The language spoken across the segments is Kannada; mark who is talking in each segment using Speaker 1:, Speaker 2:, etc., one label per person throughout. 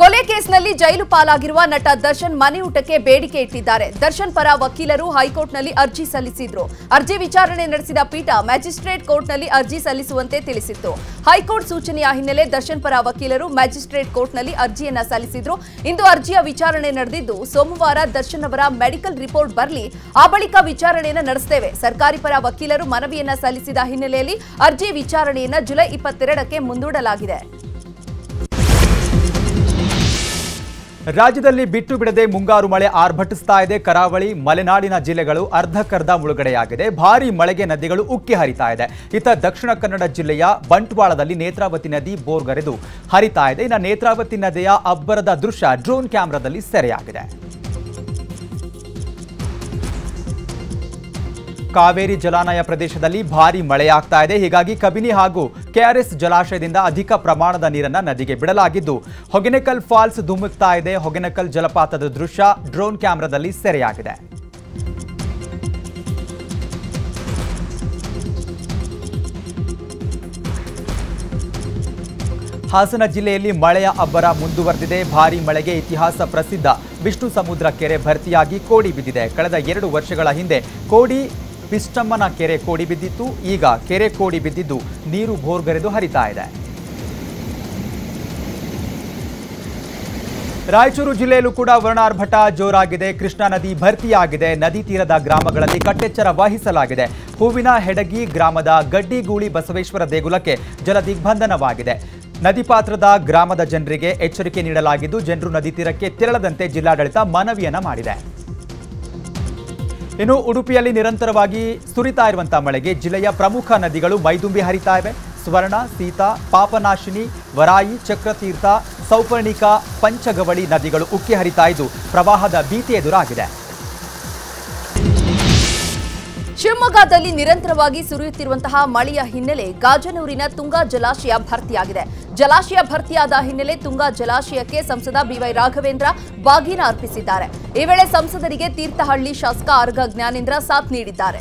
Speaker 1: ಕೊಲೆ ಕೇಸ್ನಲ್ಲಿ ಜೈಲು ಪಾಲಾಗಿರುವ ನಟ ದರ್ಶನ್ ಮನೆ ಊಟಕ್ಕೆ ಬೇಡಿಕೆ ಇಟ್ಟಿದ್ದಾರೆ. ದರ್ಶನ್ ಪರ ವಕೀಲರು ಹೈಕೋರ್ಟ್ನಲ್ಲಿ ಅರ್ಜಿ ಸಲ್ಲಿಸಿದ್ರು. ಅರ್ಜಿ ವಿಚಾರಣೆ ನಡೆಸಿದ ಪೀಠ ಮ್ಯಾಜಿಸ್ಟ್ರೇಟ್ ಕೋರ್ಟ್ನಲ್ಲಿ ಅರ್ಜಿ ಸಲ್ಲಿಸುವಂತೆ ತಿಳಿಸಿತ್ತು. ಹೈಕೋರ್ಟ್ ಸೂಚನೆಯ ಹಿನ್ನೆಲೆ ದರ್ಶನ್ ಪರ ವಕೀಲರು ಮ್ಯಾಜಿಸ್ಟ್ರೇಟ್ ಕೋರ್ಟ್ನಲ್ಲಿ ಅರ್ಜಿಯನ್ನ ಸಲ್ಲಿಸಿದ್ರು. ಇಂದು ಅರ್ಜಿಯ ವಿಚಾರಣೆ ನಡೆದಿದ್ದು, ಸೋಮವಾರ ದರ್ಶನ್ ಅವರ ಮೆಡಿಕಲ್ ರಿಪೋರ್ಟ್ ಬರಲಿ, ಆ ಬಳಿಕ ವಿಚಾರಣೆಯನ್ನು ನಡೆಸುತ್ತೇವೆ ಸರ್ಕಾರಿ ಪರ ವಕೀಲರು ಮನವಿಯನ್ನ ಸಲ್ಲಿಸಿದ ಹಿನ್ನೆಲೆಯಲ್ಲಿ ಅರ್ಜಿ ವಿಚಾರಣೆಯನ್ನ ಜುಲೈ ಇಪ್ಪತ್ತೆರಡಕ್ಕೆ ಮುಂದೂಡಲಾಗಿದೆ.
Speaker 2: ರಾಜ್ಯದಲ್ಲಿ ಬಿಟ್ಟು ಬಿಡದೆ ಮುಂಗಾರು ಮಳೆ ಆರ್ಭಟಿಸ್ತಾ ಇದೆ. ಕರಾವಳಿ, ಮಲೆನಾಡಿನ ಜಿಲ್ಲೆಗಳು ಅರ್ಧಕ್ಕರ್ಧ ಮುಳುಗಡೆಯಾಗಿದೆ. ಭಾರೀ ಮಳೆಗೆ ನದಿಗಳು ಉಕ್ಕಿ ಹರಿತಾ ಇದೆ. ಇತ್ತ ದಕ್ಷಿಣ ಕನ್ನಡ ಜಿಲ್ಲೆಯ ಬಂಟ್ವಾಳದಲ್ಲಿ ನೇತ್ರಾವತಿ ನದಿ ಬೋರ್ಗರೆದು ಹರಿತಾ ಇದೆ. ಇನ್ನು ನೇತ್ರಾವತಿ ನದಿಯ ಅಬ್ಬರದ ದೃಶ್ಯ ಡ್ರೋನ್ ಕ್ಯಾಮೆರಾದಲ್ಲಿ ಸೆರೆಯಾಗಿದೆ. ಕಾವೇರಿ ಜಲಾನಯ ಪ್ರದೇಶದಲ್ಲಿ ಭಾರಿ ಮಳೆಯಾಗ್ತಾ ಇದೆ. ಹೀಗಾಗಿ ಕಬಿನಿ ಹಾಗೂ ಕೆಆರ್ಎಸ್ ಜಲಾಶಯದಿಂದ ಅಧಿಕ ಪ್ರಮಾಣದ ನೀರನ್ನು ನದಿಗೆ ಬಿಡಲಾಗಿದ್ದು, ಹೊಗೆನಕಲ್ ಫಾಲ್ಸ್ ಧುಮುಕ್ತಾ ಇದೆ. ಹೊಗೆನಕಲ್ ಜಲಪಾತದ ದೃಶ್ಯ ಡ್ರೋನ್ ಕ್ಯಾಮೆರಾದಲ್ಲಿ ಸೆರೆಯಾಗಿದೆ. ಹಾಸನ ಜಿಲ್ಲೆಯಲ್ಲಿ ಮಳೆಯ ಅಬ್ಬರ ಮುಂದುವರೆದಿದೆ. ಭಾರಿ ಮಳೆಗೆ ಇತಿಹಾಸ ಪ್ರಸಿದ್ಧ ವಿಷ್ಣು ಸಮುದ್ರ ಕೆರೆ ಭರ್ತಿಯಾಗಿ ಕೋಡಿ ಬಿದ್ದಿದೆ. ಕಳೆದ ಎರಡು ವರ್ಷಗಳ ಹಿಂದೆ ಕೋಡಿ ಪಿಷ್ಟಮ್ಮನ ಕೆರೆ ಕೋಡಿ ಬಿದ್ದಿತ್ತು. ಈಗ ಕೆರೆ ಕೋಡಿ ಬಿದ್ದಿದ್ದು ನೀರು ಬೋರ್ಗರೆದು ಹರಿತಾ ಇದೆ. ರಾಯಚೂರು ಜಿಲ್ಲೆಯಲ್ಲೂ ಕೂಡ ವರ್ಣಾರ್ಭಟ ಜೋರಾಗಿದೆ. ಕೃಷ್ಣಾ ನದಿ ಭರ್ತಿಯಾಗಿದೆ. ನದಿ ತೀರದ ಗ್ರಾಮಗಳಲ್ಲಿ ಕಟ್ಟೆಚ್ಚರ ವಹಿಸಲಾಗಿದೆ. ಹೂವಿನ ಹೆಡಗಿ ಗ್ರಾಮದ ಗಡ್ಡಿಗೂಳಿ ಬಸವೇಶ್ವರ ದೇಗುಲಕ್ಕೆ ಜಲ ದಿಗ್ಬಂಧನವಾಗಿದೆ ನದಿ ಪಾತ್ರದ ಗ್ರಾಮದ ಜನರಿಗೆ ಎಚ್ಚರಿಕೆ ನೀಡಲಾಗಿದ್ದು, ಜನರು ನದಿ ತೀರಕ್ಕೆ ತೆರಳದಂತೆ ಜಿಲ್ಲಾಡಳಿತ ಮನವಿಯನ್ನ ಮಾಡಿದೆ. ಇನ್ನು ಉಡುಪಿಯಲ್ಲಿ ನಿರಂತರವಾಗಿ ಸುರಿತಾ ಇರುವಂತಹ ಮಳೆಗೆ ಜಿಲ್ಲೆಯ ಪ್ರಮುಖ ನದಿಗಳು ಮೈದುಂಬಿ ಹರಿತಾ ಇವೆ. ಸ್ವರ್ಣ, ಸೀತಾ, ಪಾಪನಾಶಿನಿ, ವರಾಯಿ, ಚಕ್ರತೀರ್ಥ, ಸೌಪರ್ಣಿಕಾ, ಪಂಚಗವಳಿ ನದಿಗಳು ಉಕ್ಕಿ ಹರಿತಾ ಇದ್ದು ಪ್ರವಾಹದ ಭೀತಿ ಎದುರಾಗಿದೆ.
Speaker 1: ಶಿವಮೊಗ್ಗದಲ್ಲಿ ನಿರಂತರವಾಗಿ ಸುರಿಯುತ್ತಿರುವಂತಹ ಮಳೆಯ ಹಿನ್ನೆಲೆ ಗಾಜನೂರಿನ ತುಂಗಾ ಜಲಾಶಯ ಭರ್ತಿಯಾಗಿದೆ. ಜಲಾಶಯ ಭರ್ತಿಯಾದ ಹಿನ್ನೆಲೆ ತುಂಗಾ ಜಲಾಶಯಕ್ಕೆ ಸಂಸದ ಬಿವೈ ರಾಘವೇಂದ್ರ ಬಾಗಿನ ಅರ್ಪಿಸಿದ್ದಾರೆ. ಈ ವೇಳೆ ಸಂಸದರಿಗೆ ತೀರ್ಥಹಳ್ಳಿ ಶಾಸಕ ಅರ್ಘ ಜ್ಞಾನೇಂದ್ರ ಸಾಥ್ ನೀಡಿದ್ದಾರೆ.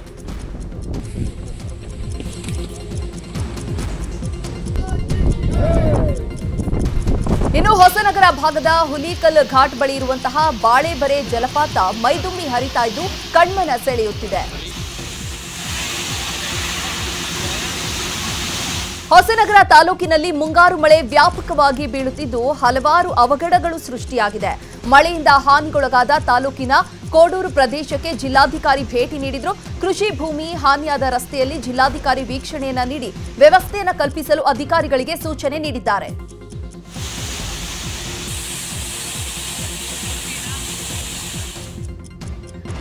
Speaker 1: ಇನ್ನು ಹೊಸನಗರ ಭಾಗದ ಹುಲಿಕಲ್ ಘಾಟ್ ಬಳಿ ಇರುವಂತಹ ಬಾಳೆಬರೆ ಜಲಪಾತ ಮೈದುಂಬಿ ಹರಿತಾ ಇದ್ದು ಕಣ್ಮನ ಸೆಳೆಯುತ್ತಿದೆ. ಹೊಸನಗರ ತಾಲೂಕಿನಲ್ಲಿ ಮುಂಗಾರು ಮಳೆ ವ್ಯಾಪಕವಾಗಿ ಬೀಳುತ್ತಿದ್ದು ಹಲವಾರು ಅವಘಡಗಳು ಸೃಷ್ಟಿಯಾಗಿದೆ. ಮಳೆಯಿಂದ ಹಾನಿಗೊಳಗಾದ ತಾಲೂಕಿನ ಕೋಡೂರು ಪ್ರದೇಶಕ್ಕೆ ಜಿಲ್ಲಾಧಿಕಾರಿ ಭೇಟಿ ನೀಡಿದ್ರು. ಕೃಷಿ ಭೂಮಿ ಹಾನಿಯಾದ ರಸ್ತೆಯಲ್ಲಿ ಜಿಲ್ಲಾಧಿಕಾರಿ ವೀಕ್ಷಣೆಯನ್ನ ನೀಡಿ ವ್ಯವಸ್ಥೆಯನ್ನು ಕಲ್ಪಿಸಲು ಅಧಿಕಾರಿಗಳಿಗೆ ಸೂಚನೆ ನೀಡಿದ್ದಾರೆ.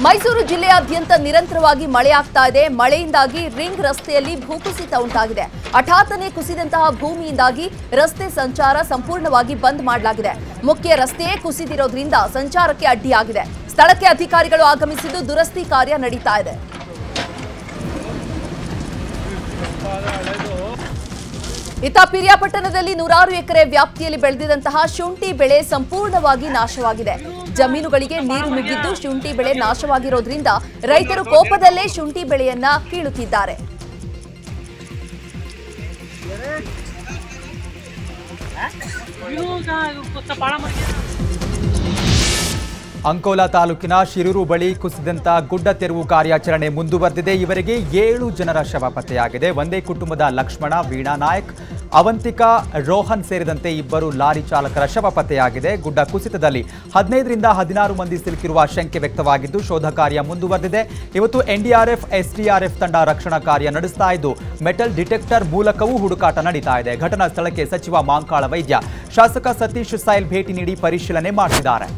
Speaker 1: ಮೈಸೂರು ಜಿಲ್ಲೆಯಾದ್ಯಂತ ನಿರಂತರವಾಗಿ ಮಳೆಯಾಗ್ತಾ ಇದೆ. ಮಳೆಯಿಂದಾಗಿ ರಿಂಗ್ ರಸ್ತೆಯಲ್ಲಿ ಭೂಕುಸಿತ ಉಂಟಾಗಿದೆ. ಹಠಾತ್ತನೆ ಕುಸಿದಂತಹ ಭೂಮಿಯಿಂದಾಗಿ ರಸ್ತೆ ಸಂಚಾರ ಸಂಪೂರ್ಣವಾಗಿ ಬಂದ್ ಮಾಡಲಾಗಿದೆ. ಮುಖ್ಯ ರಸ್ತೆಯೇ ಕುಸಿದಿರೋದ್ರಿಂದ ಸಂಚಾರಕ್ಕೆ ಅಡ್ಡಿಯಾಗಿದೆ. ಸ್ಥಳಕ್ಕೆ ಅಧಿಕಾರಿಗಳು ಆಗಮಿಸಿದ್ದು ದುರಸ್ತಿ ಕಾರ್ಯ ನಡೀತಾ ಇದೆ. ಇತ್ತ ಪಿರಿಯಾಪಟ್ಟಣದಲ್ಲಿ ನೂರಾರು ಎಕರೆ ವ್ಯಾಪ್ತಿಯಲ್ಲಿ ಬೆಳೆದಿದಂತಹ ಶುಂಠಿ ಬೆಳೆ ಸಂಪೂರ್ಣವಾಗಿ ನಾಶವಾಗಿದೆ. ಜಮೀನುಗಳಿಗೆ ನೀರು ನುಗ್ಗಿದ್ದು ಶುಂಠಿ ಬೆಳೆ ನಾಶವಾಗಿರೋದ್ರಿಂದ ರೈತರು ಕೋಪದಲ್ಲೇ ಶುಂಠಿ ಬೆಳೆಯನ್ನ ಕೀಳುತ್ತಿದ್ದಾರೆ.
Speaker 2: ಅಂಕೋಲಾ ತಾಲೂಕಿನ ಶಿರೂರು ಬಳಿ ಕುಸಿದಂತ ಗುಡ್ಡ ತೆರವು ಕಾರ್ಯಾಚರಣೆ ಮುಂದುವರೆದಿದೆ. ಇವರಿಗೆ ಏಳು ಜನರ ಶವ ಪತ್ತೆಯಾಗಿದೆ. ಒಂದೇ ಕುಟುಂಬದ ಲಕ್ಷ್ಮಣ, ವೀಣಾ ನಾಯಕ್, ಅವಂತಿಕಾ, ರೋಹನ್ ಸೇರಿದಂತೆ ಇಬ್ಬರು ಲಾರಿ ಚಾಲಕರ ಶವ ಪತ್ತೆಯಾಗಿದೆ. ಗುಡ್ಡ ಕುಸಿತದಲ್ಲಿ ಹದಿನೈದರಿಂದ ಹದಿನಾರು ಮಂದಿ ಸಿಲುಕಿರುವ ಶಂಕೆ ವ್ಯಕ್ತವಾಗಿದ್ದು, ಶೋಧ ಕಾರ್ಯ ಮುಂದುವರೆದಿದೆ. ಇವತ್ತು ಎನ್ಡಿಆರ್ಎಫ್, ಎಸ್ಡಿಆರ್ಎಫ್ ತಂಡ ರಕ್ಷಣಾ ಕಾರ್ಯ ನಡೆಸ್ತಾ ಇದ್ದು, ಮೆಟಲ್ ಡಿಟೆಕ್ಟರ್ ಮೂಲಕವೂ ಹುಡುಕಾಟ ನಡೀತಾ ಇದೆ. ಘಟನಾ ಸ್ಥಳಕ್ಕೆ ಸಚಿವ ಮಾಂಕಾಳ ವೈದ್ಯ, ಶಾಸಕ ಸತೀಶ್ ಸೈಲ್ ಭೇಟಿ ನೀಡಿ ಪರಿಶೀಲನೆ ಮಾಡಿಸಿದ್ದಾರೆ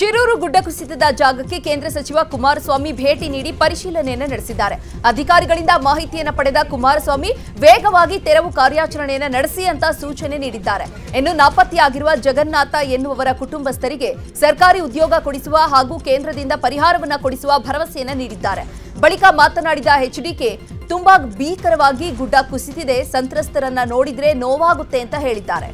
Speaker 1: ಶಿರೂರು ಗುಡ್ಡ ಕುಸಿತದ ಜಾಗಕ್ಕೆ ಕೇಂದ್ರ ಸಚಿವ ಕುಮಾರಸ್ವಾಮಿ ಭೇಟಿ ನೀಡಿ ಪರಿಶೀಲನೆಯನ್ನು ನಡೆಸಿದ್ದಾರೆ. ಅಧಿಕಾರಿಗಳಿಂದ ಮಾಹಿತಿಯನ್ನು ಪಡೆದ ಕುಮಾರಸ್ವಾಮಿ ವೇಗವಾಗಿ ತೆರವು ಕಾರ್ಯಾಚರಣೆಯನ್ನು ನಡೆಸಿ ಅಂತ ಸೂಚನೆ ನೀಡಿದ್ದಾರೆ. ಇನ್ನು ನಾಪತ್ತೆಯಾಗಿರುವ ಜಗನ್ನಾಥ ಎನ್ನುವವರ ಕುಟುಂಬಸ್ಥರಿಗೆ ಸರ್ಕಾರಿ ಉದ್ಯೋಗ ಕೊಡಿಸುವ ಹಾಗೂ ಕೇಂದ್ರದಿಂದ ಪರಿಹಾರವನ್ನು ಕೊಡಿಸುವ ಭರವಸೆಯನ್ನು ನೀಡಿದ್ದಾರೆ. ಬಳಿಕ ಮಾತನಾಡಿದ ಎಚ್ಡಿಕೆ ತುಂಬಾ ಭೀಕರವಾಗಿ ಗುಡ್ಡ ಕುಸಿತಿದೆ, ಸಂತ್ರಸ್ತರನ್ನ ನೋಡಿದ್ರೆ ನೋವಾಗುತ್ತೆ ಅಂತ ಹೇಳಿದ್ದಾರೆ.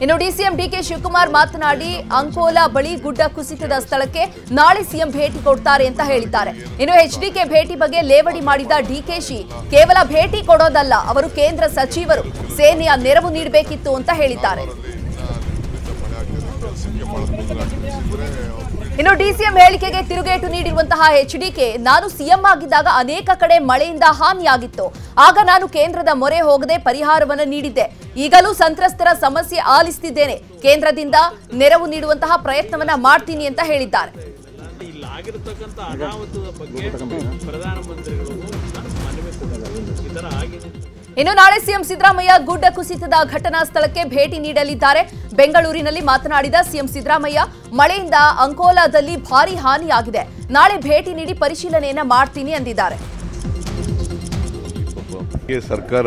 Speaker 1: ಇನ್ನು ಡಿಸಿಎಂ ಡಿಕೆ ಶಿವಕುಮಾರ್ ಮಾತನಾಡಿ ಅಂಕೋಲಾ ಬಳಿ ಗುಡ್ಡ ಕುಸಿತದ ಸ್ಥಳಕ್ಕೆ ನಾಳೆ ಸಿಎಂ ಭೇಟಿ ಕೊಡ್ತಾರೆ ಅಂತ ಹೇಳಿದ್ದಾರೆ ಇನ್ನು ಎಚ್ಡಿಕೆ ಭೇಟಿ ಬಗ್ಗೆ ಲೇವಡಿ ಮಾಡಿದ ಡಿಕೆಶಿ ಕೇವಲ ಭೇಟಿ ಕೊಡೋದಲ್ಲ ಅವರು ಕೇಂದ್ರ ಸಚಿವರು ಸೇನೆಯ ನೆರವು ನೀಡಬೇಕಿತ್ತು ಅಂತ ಹೇಳಿದ್ದಾರೆ ಇನ್ನು ಡಿಸಿಎಂ ಹೇಳಿಕೆಗೆ ತಿರುಗೇಟು ನೀಡಿರುವಂತಹ ಎಚ್ಡಿಕೆ, ನಾನು ಸಿಎಂ ಆಗಿದ್ದಾಗ ಅನೇಕ ಕಡೆ ಮಳೆಯಿಂದ ಹಾನಿಯಾಗಿತ್ತು. ಆಗ ನಾನು ಕೇಂದ್ರದ ಮೊರೆ ಹೋಗದೆ ಪರಿಹಾರವನ್ನು ನೀಡಿದ್ದೆ. ಈಗಲೂ ಸಂತ್ರಸ್ತರ ಸಮಸ್ಯೆ ಆಲಿಸುತ್ತಿದ್ದೇನೆ ಕೇಂದ್ರದಿಂದ ನೆರವು ನೀಡುವಂತಹ ಪ್ರಯತ್ನವನ್ನ ಮಾಡ್ತೀನಿ ಅಂತ ಹೇಳಿದ್ದಾರೆ. ಇನ್ನು ನಾಳೆ ಸಿಎಂ ಸಿದ್ದರಾಮಯ್ಯ ಗುಡ್ಡ ಕುಸಿತದ ಘಟನಾ ಸ್ಥಳಕ್ಕೆ ಭೇಟಿ ನೀಡಲಿದ್ದಾರೆ. ಬೆಂಗಳೂರಿನಲ್ಲಿ ಮಾತನಾಡಿದ ಸಿಎಂ ಸಿದ್ದರಾಮಯ್ಯ ಮಳೆಯಿಂದ ಅಂಕೋಲಾದಲ್ಲಿ ಭಾರಿ ಹಾನಿಯಾಗಿದೆ. ನಾಳೆ ಭೇಟಿ ನೀಡಿ ಪರಿಶೀಲನೆಯನ್ನ ಮಾಡ್ತೀನಿ ಎಂದಿದ್ದಾರೆ
Speaker 3: ಈ ಸರ್ಕಾರ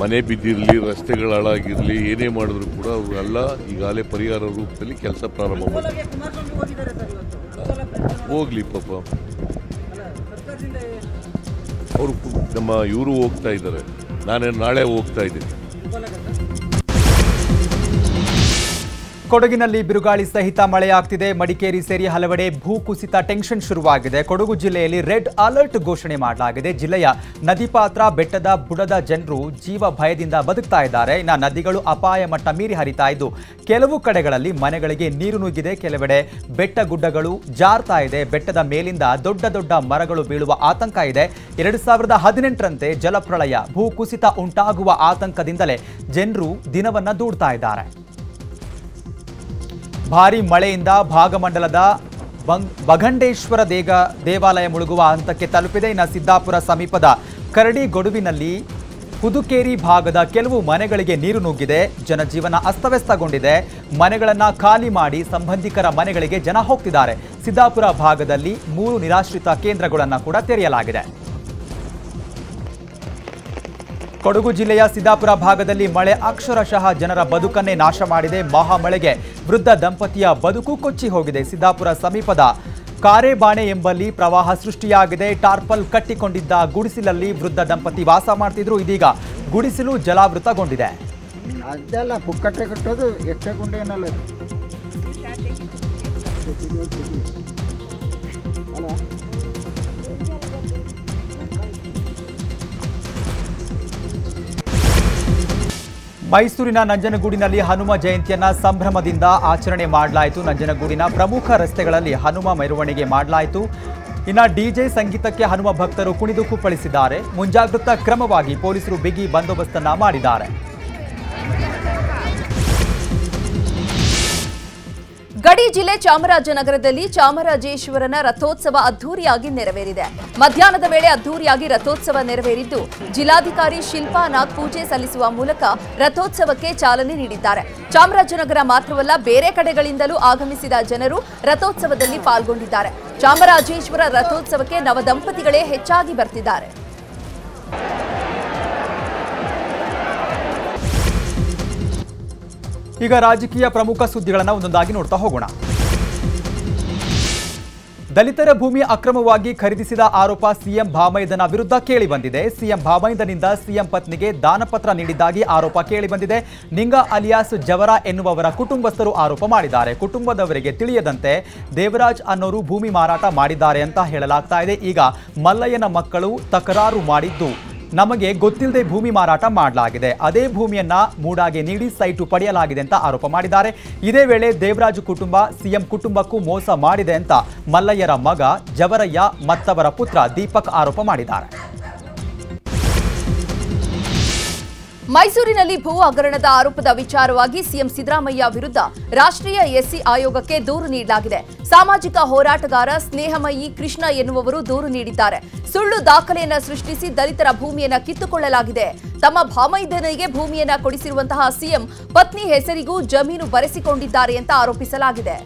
Speaker 3: ಮನೆ ಬಿದ್ದಿರಲಿ ರಸ್ತೆಗಳ ಹಾಳಾಗಿರಲಿ ಏನೇ ಮಾಡಿದ್ರು ಕೂಡ ಅವರೆಲ್ಲ ಈಗಾಗಲೇ ಪರಿಹಾರ ರೂಪದಲ್ಲಿ ಕೆಲಸ ಪ್ರಾರಂಭ ಮಾಡಿ ಹೋಗ್ಲಿ ಪಾಪ. ಅವರು ನಮ್ಮ ಇವರು ಹೋಗ್ತಾ ಇದ್ದಾರೆ. ನಾನೇನು ನಾಳೆ ಹೋಗ್ತಾ ಇದ್ದೀನಿ.
Speaker 2: ಕೊಡಗಿನಲ್ಲಿ ಬಿರುಗಾಳಿ ಸಹಿತ ಮಳೆಯಾಗ್ತಿದೆ. ಮಡಿಕೇರಿ ಸೇರಿ ಹಲವೆಡೆ ಭೂಕುಸಿತ, ಟೆನ್ಷನ್ ಶುರುವಾಗಿದೆ. ಕೊಡಗು ಜಿಲ್ಲೆಯಲ್ಲಿ ರೆಡ್ ಅಲರ್ಟ್ ಘೋಷಣೆ ಮಾಡಲಾಗಿದೆ. ಜಿಲ್ಲೆಯ ನದಿ ಪಾತ್ರ, ಬೆಟ್ಟದ ಬುಡದ ಜನರು ಜೀವ ಭಯದಿಂದ ಬದುಕ್ತಾ ಇದ್ದಾರೆ. ಇನ್ನು ನದಿಗಳು ಅಪಾಯ ಮಟ್ಟ ಮೀರಿ ಹರಿತಾ ಇದ್ದು, ಕೆಲವು ಕಡೆಗಳಲ್ಲಿ ಮನೆಗಳಿಗೆ ನೀರು ನುಗ್ಗಿದೆ. ಕೆಲವೆಡೆ ಬೆಟ್ಟ ಗುಡ್ಡಗಳು ಜಾರ್ತಾ ಇದೆ. ಬೆಟ್ಟದ ಮೇಲಿಂದ ದೊಡ್ಡ ದೊಡ್ಡ ಮರಗಳು ಬೀಳುವ ಆತಂಕ ಇದೆ. ಎರಡು ಸಾವಿರದ ಹದಿನೆಂಟರಂತೆ ಜಲಪ್ರಳಯ ಭೂಕುಸಿತ ಉಂಟಾಗುವ ಆತಂಕದಿಂದಲೇ ಜನರು ದಿನವನ್ನು ದೂಡ್ತಾ ಇದ್ದಾರೆ. ಭಾರಿ ಮಳೆಯಿಂದ ಭಾಗಮಂಡಲದ ಬಂಗ್- ಬಗಂಡೇಶ್ವರ ದೇಗ, ದೇವಾಲಯ ಮುಳುಗುವ ಹಂತಕ್ಕೆ ತಲುಪಿದೆ. ಇನ್ನು ಸಿದ್ದಾಪುರ ಸಮೀಪದ ಕರಡಿ ಗೊಡುವಿನಲ್ಲಿ ಪುದುಕೇರಿ ಭಾಗದ ಕೆಲವು ಮನೆಗಳಿಗೆ ನೀರು ನುಗ್ಗಿದೆ. ಜನಜೀವನ ಅಸ್ತವ್ಯಸ್ತಗೊಂಡಿದೆ. ಮನೆಗಳನ್ನು ಖಾಲಿ ಮಾಡಿ ಸಂಬಂಧಿಕರ ಮನೆಗಳಿಗೆ ಜನ ಹೋಗ್ತಿದ್ದಾರೆ. ಸಿದ್ದಾಪುರ ಭಾಗದಲ್ಲಿ ಮೂರು ನಿರಾಶ್ರಿತ ಕೇಂದ್ರಗಳನ್ನು ಕೂಡ ತೆರೆಯಲಾಗಿದೆ. ಕೊಡಗು ಜಿಲ್ಲೆಯ ಸಿದ್ದಾಪುರ ಭಾಗದಲ್ಲಿ ಮಳೆ. ಅಕ್ಷರಶಃ ಜನರ ಬದುಕನ್ನೇ ನಾಶ ಮಾಡಿದೆ. ಮಹಾಮಳೆಗೆ ವೃದ್ಧ ದಂಪತಿಯ ಬದುಕು ಕೊಚ್ಚಿ ಹೋಗಿದೆ. ಸಿದ್ದಾಪುರ ಸಮೀಪದ ಕಾರೆಬಾಣೆ ಎಂಬಲ್ಲಿ ಪ್ರವಾಹ ಸೃಷ್ಟಿಯಾಗಿದೆ. ಟಾರ್ಪಲ್ ಕಟ್ಟಿಕೊಂಡಿದ್ದ ಗುಡಿಸಿಲಲ್ಲಿ ವೃದ್ಧ ದಂಪತಿ ವಾಸ ಮಾಡ್ತಿದ್ರು. ಇದೀಗ ಗುಡಿಸಿಲು ಜಲಾವೃತಗೊಂಡಿದೆ.
Speaker 4: ಅದೆಲ್ಲ ಪುಕ್ಕಟ್ಟೆ ಕಟ್ಟೋದು ಎಷ್ಟೇ ಗುಂಡೆ ಅಲ್ಲ
Speaker 2: ಮೈಸೂರಿನ ನಂಜನಗೂಡಿನಲ್ಲಿ ಹನುಮ ಜಯಂತಿಯನ್ನ ಸಂಭ್ರಮದಿಂದ ಆಚರಣೆ ಮಾಡಲಾಯಿತು. ನಂಜನಗೂಡಿನ ಪ್ರಮುಖ ರಸ್ತೆಗಳಲ್ಲಿ ಹನುಮ ಮೆರವಣಿಗೆ ಮಾಡಲಾಯಿತು. ಇನ್ನ ಡಿಜೆ ಸಂಗೀತಕ್ಕೆ ಹನುಮ ಭಕ್ತರು ಕುಣಿದು ಕುಪ್ಪಳಿಸಿದ್ದಾರೆ. ಮುಂಜಾಗ್ರತಾ ಕ್ರಮವಾಗಿ ಪೊಲೀಸರು ಬಿಗಿ ಬಂದೋಬಸ್ತನ್ನ ಮಾಡಿದ್ದಾರೆ.
Speaker 1: ಗಡಿ ಜಿಲ್ಲೆ ಚಾಮರಾಜನಗರದಲ್ಲಿ ಚಾಮರಾಜೇಶ್ವರನ ರಥೋತ್ಸವ ಅದ್ದೂರಿಯಾಗಿ ನೆರವೇರಿದೆ. ಮಧ್ಯಾಹ್ನದ ವೇಳೆ ಅದ್ದೂರಿಯಾಗಿ ರಥೋತ್ಸವ ನೆರವೇರಿದ್ದು, ಜಿಲ್ಲಾಧಿಕಾರಿ ಶಿಲ್ಪಾ ನಾಗ್ ಪೂಜೆ ಸಲ್ಲಿಸುವ ಮೂಲಕ ರಥೋತ್ಸವಕ್ಕೆ ಚಾಲನೆ ನೀಡಿದ್ದಾರೆ. ಚಾಮರಾಜನಗರ ಮಾತ್ರವಲ್ಲ, ಬೇರೆ ಕಡೆಗಳಿಂದಲೂ ಆಗಮಿಸಿದ ಜನರು ರಥೋತ್ಸವದಲ್ಲಿ ಪಾಲ್ಗೊಂಡಿದ್ದಾರೆ. ಚಾಮರಾಜೇಶ್ವರ ರಥೋತ್ಸವಕ್ಕೆ ನವದಂಪತಿಗಳೇ ಹೆಚ್ಚಾಗಿ ಬರ್ತಿದ್ದಾರೆ.
Speaker 2: ಈಗ ರಾಜಕೀಯ ಪ್ರಮುಖ ಸುದ್ದಿಗಳನ್ನು ಒಂದೊಂದಾಗಿ ನೋಡ್ತಾ ಹೋಗೋಣ. ದಲಿತರ ಭೂಮಿ ಅಕ್ರಮವಾಗಿ ಖರೀದಿಸಿದ ಆರೋಪ ಸಿಎಂ ಭಾಮೈದನ ವಿರುದ್ಧ ಕೇಳಿ ಬಂದಿದೆ ಸಿಎಂ ಭಾಮೈದನಿಂದ ಸಿಎಂ ಪತ್ನಿಗೆ ದಾನಪತ್ರ ನೀಡಿದ್ದಾಗಿ ಆರೋಪ ಕೇಳಿ ಬಂದಿದೆ ನಿಂಗ ಅಲಿಯಾಸ್ ಜವರ ಎನ್ನುವವರ ಕುಟುಂಬಸ್ಥರು ಆರೋಪ ಮಾಡಿದ್ದಾರೆ. ಕುಟುಂಬದವರಿಗೆ ತಿಳಿಯದಂತೆ ದೇವರಾಜ್ ಅನ್ನೋರು ಭೂಮಿ ಮಾರಾಟ ಮಾಡಿದ್ದಾರೆ ಅಂತ ಹೇಳಲಾಗ್ತಾ ಇದೆ. ಈಗ ಮಲ್ಲಯ್ಯನ ಮಕ್ಕಳು ತಕರಾರು ಮಾಡಿದ್ದು ನಮಗೆ ಗೊತ್ತಿಲ್ಲದೆ ಭೂಮಿ ಮಾರಾಟ ಮಾಡಲಾಗಿದೆ. ಅದೇ ಭೂಮಿಯನ್ನ ಮೂಡಾಗೆ ನೀಡಿ ಸೈಟು ಪಡೆಯಲಾಗಿದೆ ಅಂತ ಆರೋಪ ಮಾಡಿದ್ದಾರೆ. ಇದೇ ವೇಳೆ ದೇವರಾಜು ಕುಟುಂಬ, ಸಿಎಂ ಕುಟುಂಬಕ್ಕೂ ಮೋಸ ಮಾಡಿದೆ ಅಂತ ಮಲ್ಲಯ್ಯರ ಮಗ ಜವರಯ್ಯ ಮತ್ತವರ ಪುತ್ರ ದೀಪಕ್ ಆರೋಪ ಮಾಡಿದ್ದಾರೆ.
Speaker 1: ಮೈಸೂರಿನಲ್ಲಿ ಭೂ ಹಗರಣದ ಆರೋಪದ ವಿಚಾರವಾಗಿ ಸಿಎಂ ಸಿದ್ದರಾಮಯ್ಯ ವಿರುದ್ಧ ರಾಷ್ಟ್ರೀಯ ಎಸ್ಸಿ ಆಯೋಗಕ್ಕೆ ದೂರು ನೀಡಲಾಗಿದೆ. ಸಾಮಾಜಿಕ ಹೋರಾಟಗಾರ ಸ್ನೇಹಮಯಿ ಕೃಷ್ಣ ಎನ್ನುವವರು ದೂರು ನೀಡಿದ್ದಾರೆ. ಸುಳ್ಳು ದಾಖಲೆಯನ್ನು ಸೃಷ್ಟಿಸಿ ದಲಿತರ ಭೂಮಿಯನ್ನು ಕಿತ್ತುಕೊಳ್ಳಲಾಗಿದೆ. ತಮ್ಮ ಭಾಮೈದನಿಗೆ ಭೂಮಿಯನ್ನು ಕೊಡಿಸಿರುವಂತಹ ಸಿಎಂ ಪತ್ನಿ ಹೆಸರಿಗೂ ಜಮೀನು ಬರೆಸಿಕೊಂಡಿದ್ದಾರೆ ಅಂತ ಆರೋಪಿಸಲಾಗಿದೆ.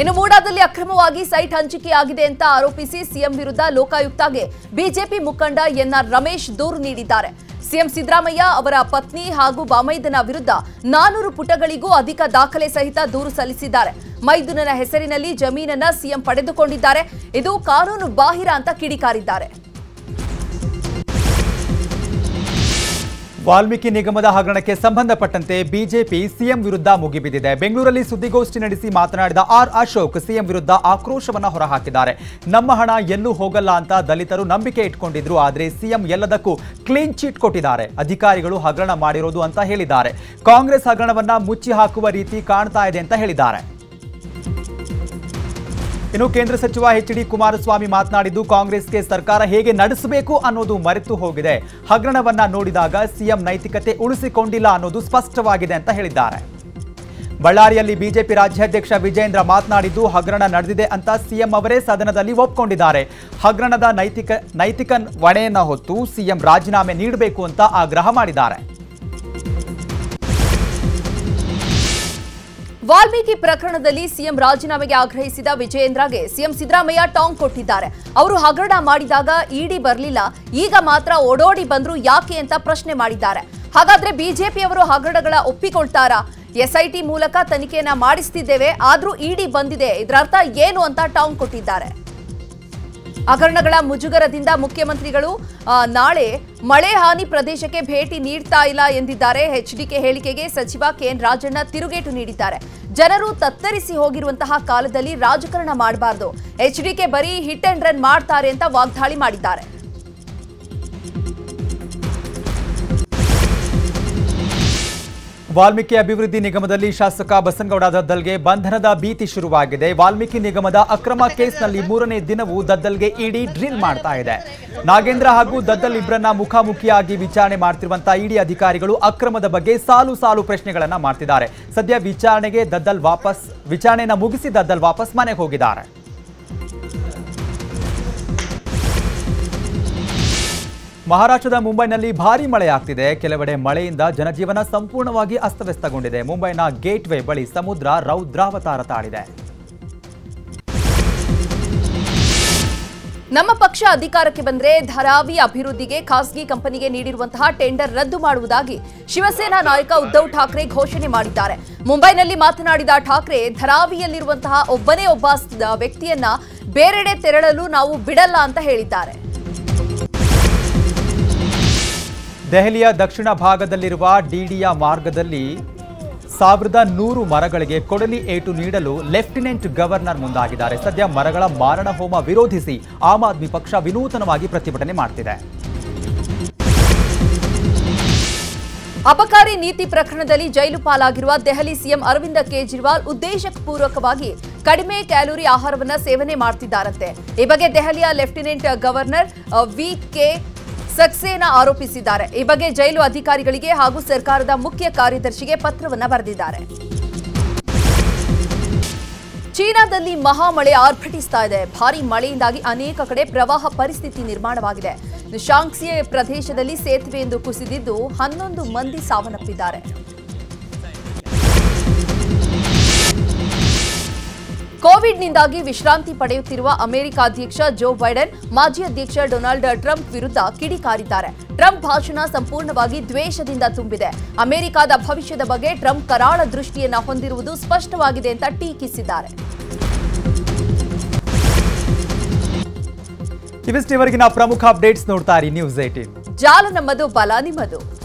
Speaker 1: ಇನ್ನು ಮೂಡಾದಲ್ಲಿ ಅಕ್ರಮವಾಗಿ ಸೈಟ್ ಹಂಚಿಕೆಯಾಗಿದೆ ಅಂತ ಆರೋಪಿಸಿ ಸಿಎಂ ವಿರುದ್ಧ ಲೋಕಾಯುಕ್ತಗೆ ಬಿಜೆಪಿ ಮುಖಂಡ ಎನ್ಆರ್ ರಮೇಶ್ ದೂರು ನೀಡಿದ್ದಾರೆ. ಸಿಎಂ ಸಿದ್ದರಾಮಯ್ಯ ಅವರ ಪತ್ನಿ ಹಾಗೂ ಬಾಮೈದನ ವಿರುದ್ಧ ನಾನೂರು ಪುಟಗಳಿಗೂ ಅಧಿಕ ದಾಖಲೆ ಸಹಿತ ದೂರು ಸಲ್ಲಿಸಿದ್ದಾರೆ. ಮೈದುನನ ಹೆಸರಿನಲ್ಲಿ ಜಮೀನನ್ನ ಸಿಎಂ ಪಡೆದುಕೊಂಡಿದ್ದಾರೆ. ಇದು ಕಾನೂನು ಬಾಹಿರ ಅಂತ ಕಿಡಿಕಾರಿದ್ದಾರೆ.
Speaker 2: ವಾಲ್ಮೀಕಿ ನಿಗಮದ ಹಗರಣಕ್ಕೆ ಸಂಬಂಧಪಟ್ಟಂತೆ ಬಿಜೆಪಿ ಸಿಎಂ ವಿರುದ್ಧ ಮುಗಿಬಿದ್ದಿದೆ. ಬೆಂಗಳೂರಲ್ಲಿ ಸುದ್ದಿಗೋಷ್ಠಿ ನಡೆಸಿ ಮಾತನಾಡಿದ ಆರ್ ಅಶೋಕ್, ಸಿಎಂ ವಿರುದ್ಧ ಆಕ್ರೋಶವನ್ನು ಹೊರಹಾಕಿದ್ದಾರೆ. ನಮ್ಮ ಹಣ ಎಲ್ಲೂ ಹೋಗಲ್ಲ ಅಂತ ದಲಿತರು ನಂಬಿಕೆ ಇಟ್ಕೊಂಡಿದ್ರು, ಆದರೆ ಸಿಎಂ ಎಲ್ಲದಕ್ಕೂ ಕ್ಲೀನ್ ಚೀಟ್ ಕೊಟ್ಟಿದ್ದಾರೆ. ಅಧಿಕಾರಿಗಳು ಹಗರಣ ಮಾಡಿರೋದು ಅಂತ ಹೇಳಿದ್ದಾರೆ. ಕಾಂಗ್ರೆಸ್ ಹಗರಣವನ್ನ ಮುಚ್ಚಿ ಹಾಕುವ ರೀತಿ ಕಾಣ್ತಾ ಇದೆ ಅಂತ ಹೇಳಿದ್ದಾರೆ. ಇನ್ನು ಕೇಂದ್ರ ಸಚಿವ ಎಚ್ ಡಿ ಕುಮಾರಸ್ವಾಮಿ ಮಾತನಾಡಿದ್ದು, ಕಾಂಗ್ರೆಸ್ಗೆ ಸರ್ಕಾರ ಹೇಗೆ ನಡೆಸಬೇಕು ಅನ್ನೋದು ಮರೆತು ಹೋಗಿದೆ. ಹಗರಣವನ್ನ ನೋಡಿದಾಗ ಸಿಎಂ ನೈತಿಕತೆ ಉಳಿಸಿಕೊಂಡಿಲ್ಲ ಅನ್ನೋದು ಸ್ಪಷ್ಟವಾಗಿದೆ ಅಂತ ಹೇಳಿದ್ದಾರೆ. ಬಳ್ಳಾರಿಯಲ್ಲಿ ಬಿಜೆಪಿ ರಾಜ್ಯಾಧ್ಯಕ್ಷ ವಿಜೇಂದ್ರ ಮಾತನಾಡಿದ್ದು, ಹಗರಣ ನಡೆದಿದೆ ಅಂತ ಸಿಎಂ ಅವರೇ ಸದನದಲ್ಲಿ ಒಪ್ಪಿಕೊಂಡಿದ್ದಾರೆ ಹಗರಣದ ನೈತಿಕ ನೈತಿಕ ಹೊಣೆಯನ್ನ ಹೊತ್ತು ಸಿಎಂ ರಾಜೀನಾಮೆ ನೀಡಬೇಕು ಅಂತ ಆಗ್ರಹ ಮಾಡಿದ್ದಾರೆ.
Speaker 1: ವಾಲ್ಮೀಕಿ ಪ್ರಕರಣದಲ್ಲಿ ಸಿಎಂ ರಾಜೀನಾಮೆಗೆ ಆಗ್ರಹಿಸಿದ ವಿಜಯೇಂದ್ರಗೆ ಸಿಎಂ ಸಿದ್ದರಾಮಯ್ಯ ಟಾಂಗ್ ಕೊಟ್ಟಿದ್ದಾರೆ. ಅವರು ಹಗರಣ ಮಾಡಿದಾಗ ಇಡಿ ಬರಲಿಲ್ಲ. ಈಗ ಮಾತ್ರ ಓಡೋಡಿ ಬಂದ್ರು ಯಾಕೆ ಅಂತ ಪ್ರಶ್ನೆ ಮಾಡಿದ್ದಾರೆ. ಹಾಗಾದ್ರೆ ಬಿಜೆಪಿಯವರು ಹಗರಣಗಳ ಒಪ್ಪಿಕೊಳ್ತಾರಾ? ಎಸ್ಐಟಿ ಮೂಲಕ ತನಿಖೆಯನ್ನ ಮಾಡಿಸ್ತಿದ್ದೇವೆ, ಆದ್ರೂ ಇಡಿ ಬಂದಿದೆ. ಇದರರ್ಥ ಏನು ಅಂತ ಟಾಂಗ್ ಕೊಟ್ಟಿದ್ದಾರೆ. ಹಗರಣಗಳ ಮುಜುಗರದಿಂದ ಮುಖ್ಯಮಂತ್ರಿಗಳು ನಾಳೆ ಮಳೆ ಹಾನಿ ಪ್ರದೇಶಕ್ಕೆ ಭೇಟಿ ನೀಡ್ತಾ ಇಲ್ಲ ಎಂದಿದ್ದಾರೆ. ಎಚ್ಡಿಕೆ ಹೇಳಿಕೆಗೆ ಸಚಿವ ಕೆಎನ್ ರಾಜಣ್ಣ ತಿರುಗೇಟು ನೀಡಿದ್ದಾರೆ. ಜನರು ತತ್ತರಿಸಿ ಹೋಗಿರುವಂತಹ ಕಾಲದಲ್ಲಿ ರಾಜಕಾರಣ ಮಾಡಬಾರ್ದು. ಎಚ್ಡಿಕೆ ಬರೀ ಹಿಟ್ ಅಂಡ್ ರನ್ ಮಾಡ್ತಾರೆ ಅಂತ ವಾಗ್ದಾಳಿ ಮಾಡಿದ್ದಾರೆ.
Speaker 2: ವಾಲ್ಮೀಕಿ ಅಭಿವೃದ್ಧಿ ನಿಗಮದಲ್ಲಿ ಶಾಸಕ ಬಸನಗೌಡ ದದ್ದಲ್ಗೆ ಬಂಧನದ ಭೀತಿ ಶುರುವಾಗಿದೆ. ವಾಲ್ಮೀಕಿ ನಿಗಮದ ಅಕ್ರಮ ಕೇಸ್ನಲ್ಲಿ ಮೂರನೇ ದಿನವೂ ದದ್ದಲ್ಗೆ ಇಡಿ ಡ್ರಿಲ್ ಮಾಡ್ತಾ ಇದೆ. ನಾಗೇಂದ್ರ ಹಾಗೂ ದದ್ದಲ್ ಇಬ್ಬರನ್ನ ಮುಖಾಮುಖಿಯಾಗಿ ವಿಚಾರಣೆ ಮಾಡ್ತಿರುವಂತಹ ಇಡಿ ಅಧಿಕಾರಿಗಳು ಅಕ್ರಮದ ಬಗ್ಗೆ ಸಾಲು ಸಾಲು ಪ್ರಶ್ನೆಗಳನ್ನ ಮಾಡ್ತಿದ್ದಾರೆ. ಸದ್ಯ ವಿಚಾರಣೆಗೆ ದದ್ದಲ್ ವಾಪಸ್ ವಿಚಾರಣೆಯನ್ನ ಮುಗಿಸಿ ದದ್ದಲ್ ವಾಪಸ್ ಮನೆಗೆ ಹೋಗಿದ್ದಾರೆ. ಮಹಾರಾಷ್ಟ್ರದ ಮುಂಬೈನಲ್ಲಿ ಭಾರಿ ಮಳೆಯಾಗ್ತಿದೆ. ಕೆಲವೆಡೆ ಮಳೆಯಿಂದ ಜನಜೀವನ ಸಂಪೂರ್ಣವಾಗಿ ಅಸ್ತವ್ಯಸ್ತಗೊಂಡಿದೆ. ಮುಂಬೈನ ಗೇಟ್ ವೇ ಬಳಿ ಸಮುದ್ರ ರೌದ್ರಾವತಾರ ತಾಳಿದೆ.
Speaker 1: ನಮ್ಮ ಪಕ್ಷ ಅಧಿಕಾರಕ್ಕೆ ಬಂದರೆ ಧಾರಾವಿ ಅಭಿವೃದ್ಧಿಗೆ ಖಾಸಗಿ ಕಂಪನಿಗೆ ನೀಡಿರುವಂತಹ ಟೆಂಡರ್ ರದ್ದು ಮಾಡುವುದಾಗಿ ಶಿವಸೇನಾ ನಾಯಕ ಉದ್ಧವ್ ಠಾಕ್ರೆ ಘೋಷಣೆ ಮಾಡಿದ್ದಾರೆ. ಮುಂಬೈನಲ್ಲಿ ಮಾತನಾಡಿದ ಠಾಕ್ರೆ, ಧರಾವಿಯಲ್ಲಿರುವಂತಹ ಒಬ್ಬನೇ ಒಬ್ಬ ವ್ಯಕ್ತಿಯನ್ನ ಬೇರೆಡೆ ತೆರಳಲು ನಾವು ಬಿಡಲ್ಲ ಅಂತ ಹೇಳಿದ್ದಾರೆ.
Speaker 2: ದೆಹಲಿಯ ದಕ್ಷಿಣ ಭಾಗದಲ್ಲಿರುವ ಡಿಡಿಯ ಮಾರ್ಗದಲ್ಲಿ ಸಾವಿರದ ನೂರು ಮರಗಳಿಗೆ ಕೊಡಲಿ ಏಟು ನೀಡಲು ಲೆಫ್ಟಿನೆಂಟ್ ಗವರ್ನರ್ ಮುಂದಾಗಿದ್ದಾರೆ. ಸದ್ಯ ಮರಗಳ ಮಾರಣ ಹೋಮ ವಿರೋಧಿಸಿ ಆಮ್ ಆದ್ಮಿ ಪಕ್ಷ ವಿನೂತನವಾಗಿ ಪ್ರತಿಭಟನೆ ಮಾಡ್ತಿದೆ.
Speaker 1: ಅಬಕಾರಿ ನೀತಿ ಪ್ರಕರಣದಲ್ಲಿ ಜೈಲು ಪಾಲಾಗಿರುವ ದೆಹಲಿ ಸಿಎಂ ಅರವಿಂದ ಕೇಜ್ರಿವಾಲ್ ಉದ್ದೇಶಪೂರ್ವಕವಾಗಿ ಕಡಿಮೆ ಕ್ಯಾಲೋರಿ ಆಹಾರವನ್ನು ಸೇವನೆ ಮಾಡ್ತಿದ್ದಾರಂತೆ. ಈ ಬಗ್ಗೆ ದೆಹಲಿಯ lieutenant governor V, K Saxena ಆರೋಪಿಸಿದ್ದಾರೆ. ಈ ಬಗ್ಗೆ ಜೈಲು ಅಧಿಕಾರಿಗಳಿಗೆ ಹಾಗೂ ಸರ್ಕಾರದ ಮುಖ್ಯ ಕಾರ್ಯದರ್ಶಿಗೆ ಪತ್ರವನ್ನು ಬರೆದಿದ್ದಾರೆ. ಚೀನಾದಲ್ಲಿ ಮಹಾಮಳೆ ಆರ್ಭಟಿಸ್ತಾ ಇದೆ. ಭಾರಿ ಮಳೆಯಿಂದಾಗಿ ಅನೇಕ ಕಡೆ ಪ್ರವಾಹ ಪರಿಸ್ಥಿತಿ ನಿರ್ಮಾಣವಾಗಿದೆ. ಶಾಂಕ್ಸಿಯೆ ಪ್ರದೇಶದಲ್ಲಿ ಸೇತುವೆಯೊಂದು ಕುಸಿದಿದ್ದು ಹನ್ನೊಂದು ಮಂದಿ ಸಾವನ್ನಪ್ಪಿದ್ದಾರೆ. ಕೋವಿಡ್ನಿಂದಾಗಿ ವಿಶ್ರಾಂತಿ ಪಡೆಯುತ್ತಿರುವ ಅಮೆರಿಕ ಅಧ್ಯಕ್ಷ ಜೋ ಬೈಡನ್ ಮಾಜಿ ಅಧ್ಯಕ್ಷ ಡೊನಾಲ್ಡ್ ಟ್ರಂಪ್ ವಿರುದ್ಧ ಕಿಡಿಕಾರಿದ್ದಾರೆ. ಟ್ರಂಪ್ ಭಾಷಣ ಸಂಪೂರ್ಣವಾಗಿ ದ್ವೇಷದಿಂದ ತುಂಬಿದೆ. ಅಮೆರಿಕದ ಭವಿಷ್ಯದ ಬಗ್ಗೆ ಟ್ರಂಪ್ ಕರಾಳ ದೃಷ್ಟಿಯನ್ನು ಹೊಂದಿರುವುದು ಸ್ಪಷ್ಟವಾಗಿದೆ ಅಂತ ಟೀಕಿಸಿದ್ದಾರೆ.
Speaker 2: ಇವಿಷ್ಟಿವರೆಗಿನ ಪ್ರಮುಖ ಅಪ್ಡೇಟ್ಸ್ ನೋಡ್ತಾ ಇರಿ. ನ್ಯೂಸ್ ಏಟೀನ್
Speaker 1: ಜಾಲ ನಮ್ಮದು ಬಲ ನಿಮ್ಮದು.